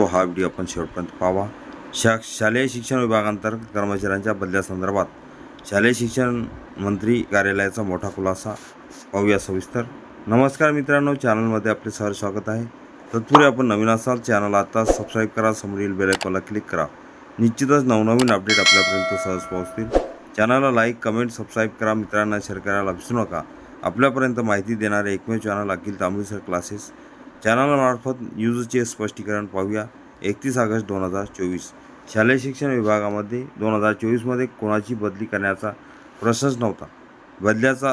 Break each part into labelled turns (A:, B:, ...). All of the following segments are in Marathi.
A: तो हा व्हिडिओ आपण शेवटपर्यंत पाहावा शा शालेय शिक्षण विभागांतर्गत कर्मचाऱ्यांच्या बदल्यासंदर्भात शालेय शिक्षण मंत्री कार्यालयाचा मोठा खुलासा पाहूया सविस्तर. नमस्कार मित्रांनो चॅनलमध्ये आपले सहर स्वागत आहे. तत्पूर्वी आपण नवीन असाल चॅनल आता सबस्क्राईब करा समोरील बेलायकॉनला क्लिक करा. निश्चितच नवनवीन अपडेट आपल्यापर्यंत सहज पोहोचतील. चॅनलला लाईक कमेंट सबस्क्राईब करा मित्रांना शेअर करायला विसरू नका. आपल्यापर्यंत माहिती देणारे एकमेव चॅनल अखिल तांबळीसर क्लासेस. चॅनलमार्फत न्यूजचे स्पष्टीकरण पाहूया. एकतीस ऑगस्ट दोन हजार चोवीस. शालेय शिक्षण विभागामध्ये दोन हजार चोवीसमध्ये कोणाची बदली करण्याचा प्रश्नच नव्हता. बदल्याचा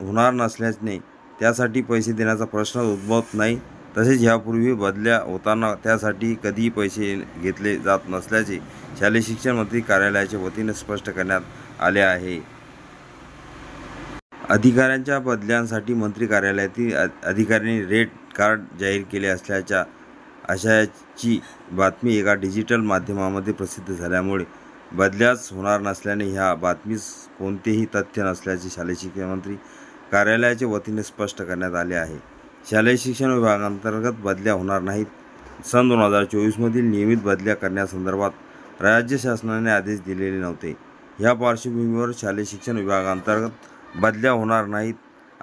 A: होणार नसल्याने त्यासाठी पैसे देण्याचा प्रश्न उद्भवत नाही. तसेच ह्यापूर्वी बदल्या होताना त्यासाठी कधीही पैसे घेतले जात नसल्याचे शालेय शिक्षण मंत्री कार्यालयाच्या वतीने स्पष्ट करण्यात आले आहे. अधिकाऱ्यांच्या बदल्यांसाठी मंत्री कार्यालयातील अधिकाऱ्यांनी रेट कार्ड जाहीर केले असल्याच्या आशयाची बातमी एका डिजिटल माध्यमामध्ये प्रसिद्ध झाल्यामुळे बदल्याच होणार नसल्याने ह्या बातमीस कोणतेही तथ्य नसल्याचे शालेय शिक्षण मंत्री कार्यालयाच्या वतीने स्पष्ट करण्यात आले आहे. शालेय शिक्षण विभागांतर्गत बदल्या होणार नाहीत. सन दोन हजार चोवीसमधील नियमित बदल्या करण्यासंदर्भात राज्य शासनाने आदेश दिलेले नव्हते. ह्या पार्श्वभूमीवर शालेय शिक्षण विभागांतर्गत बदल्या होणार नाहीत.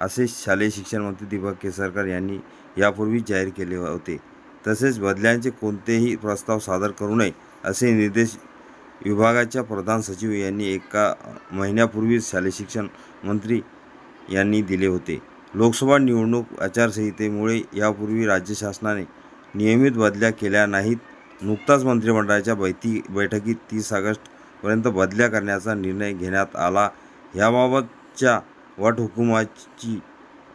A: असे शालेय शिक्षण मंत्री दीपक केसरकर यांनी यापूर्वी जाहीर केले होते. तसेच बदल्यांचे कोणतेही प्रस्ताव सादर करू नये असे निर्देश विभागाच्या प्रधान सचिव यांनी एका महिन्यापूर्वीच शालेय शिक्षण मंत्री यांनी दिले होते. लोकसभा निवडणूक आचारसंहितेमुळे यापूर्वी राज्य शासनाने नियमित बदल्या केल्या नाहीत. नुकताच मंत्रिमंडळाच्या बैठी बैठकीत तीस ऑगस्टपर्यंत बदल्या करण्याचा निर्णय घेण्यात आला. याबाबतच्या वटहुकुमाची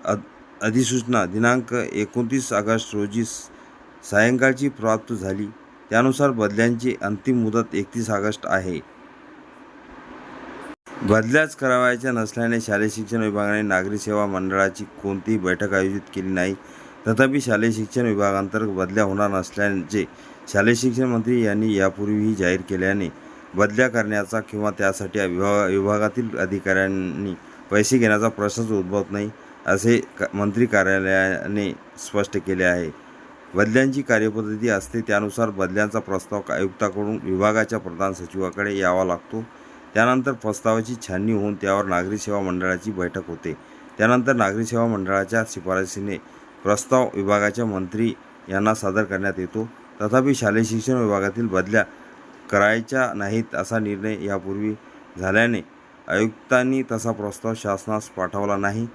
A: अध अधिसूचना दिनांक एकोणतीस ऑगस्ट रोजी सायंकाळची प्राप्त झाली. त्यानुसार बदल्यांची अंतिम मुदत एकतीस ऑगस्ट आहे. बदल्याच करावायच्या नसल्याने शालेय शिक्षण विभागाने नागरी सेवा मंडळाची कोणतीही बैठक आयोजित केली नाही. तथापि शालेय शिक्षण विभागांतर्गत बदल्या होणार नसल्याचे शालेय शिक्षण मंत्री यांनी यापूर्वीही जाहीर केल्याने बदल्या करण्याचा किंवा त्यासाठी विभाग विभागातील अधिकाऱ्यांनी पैसे घेण्याचा प्रश्नच उद्भवत नाही असे क मंत्री कार्यालयाने स्पष्ट केले आहे. बदल्यांची कार्यपद्धती असते त्यानुसार बदल्यांचा प्रस्ताव आयुक्ताकडून विभागाच्या प्रधान सचिवाकडे यावा लागतो. त्यानंतर प्रस्तावाची छाननी होऊन त्यावर नागरी सेवा मंडळाची बैठक होते. त्यानंतर नागरी सेवा मंडळाच्या शिफारसीने प्रस्ताव विभागाच्या मंत्री यांना सादर करण्यात येतो. तथापि शालेय शिक्षण विभागातील बदल्या करायच्या नाहीत असा निर्णय यापूर्वी झाल्याने आयुक्तांनी तसा प्रस्ताव शासनास पाठवला नाही.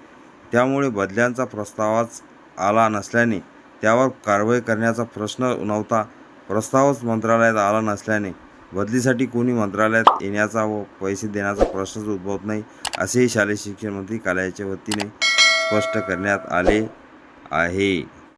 A: त्यामुळे बदल्यांचा प्रस्तावच आला नसल्याने त्यावर कारवाई करण्याचा प्रश्न नव्हता. प्रस्तावच मंत्रालयात आला नसल्याने बदलीसाठी कोणी मंत्रालयात येण्याचा व पैसे देण्याचा प्रश्नच उद्भवत नाही असेही शालेय शिक्षण मंत्री कार्यालयाच्या वतीने स्पष्ट करण्यात आले आहे.